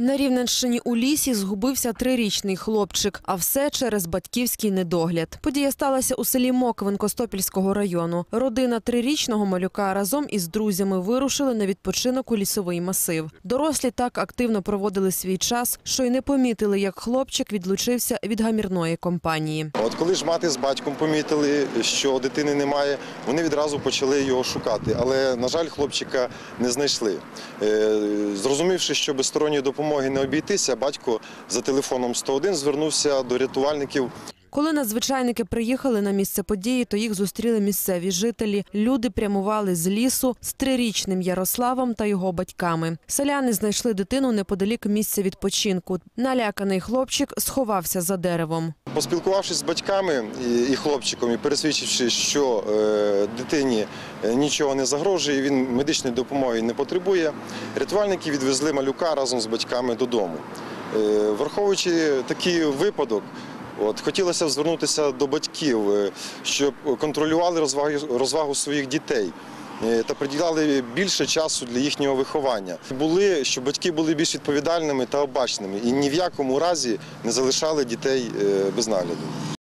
На Рівненщині у лісі згубився трирічний хлопчик, а все через батьківський недогляд. Подія сталася у селі Моквин Костопільського району. Родина трирічного малюка разом із друзями вирушили на відпочинок у лісовий масив. Дорослі так активно проводили свій час, що й не помітили, як хлопчик відлучився від гамірної компанії. От коли ж мати з батьком помітили, що дитини немає, вони відразу почали його шукати. Але, на жаль, хлопчика не знайшли. Е, Зрозумівши, що без сторонньої допомоги не обійтися, батько за телефоном 101 звернувся до рятувальників. Коли надзвичайники приїхали на місце події, то їх зустріли місцеві жителі. Люди прямували з лісу з трирічним Ярославом та його батьками. Селяни знайшли дитину неподалік місця відпочинку. Наляканий хлопчик сховався за деревом. Поспілкувавшись з батьками і, хлопчиком, і пересвідчивши, що е, дитині е, нічого не загрожує, він медичної допомоги не потребує, рятувальники відвезли малюка разом з батьками додому. Е, враховуючи такий випадок, от, хотілося б звернутися до батьків, е, щоб контролювали розвагу, розвагу своїх дітей. е, Та приділяли більше часу для їхнього виховання. Були, щоб батьки були більш відповідальними та обачними і ні в якому разі не залишали дітей е, без нагляду.